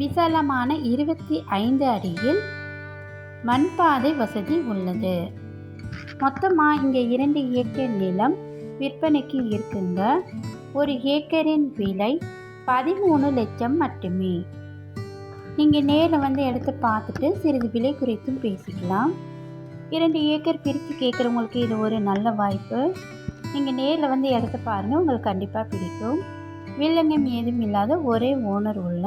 விசாலமான இருபத்தி ஐந்து அடியில் மண்பாதை வசதி உள்ளது. மொத்தமாக இங்கே இரண்டு ஏக்கர் நிலம் விற்பனைக்கு இருக்குங்க ஒரு ஏக்கரின் விலை பதிமூணு லட்சம் மட்டுமே. நீங்கள் நேரில் வந்து இடத்த பார்த்துட்டு சிறிது விலை குறித்தும் பேசிக்கலாம். இரண்டு ஏக்கர் பிரித்து கேட்குறவங்களுக்கு இது ஒரு நல்ல வாய்ப்பு. நீங்கள் நேரில் வந்து இடத்த பாருங்கள் உங்களுக்கு கண்டிப்பாக பிடிக்கும். வில்லங்கம் ஏதும் இல்லாத ஒரே ஓனர் உள்ள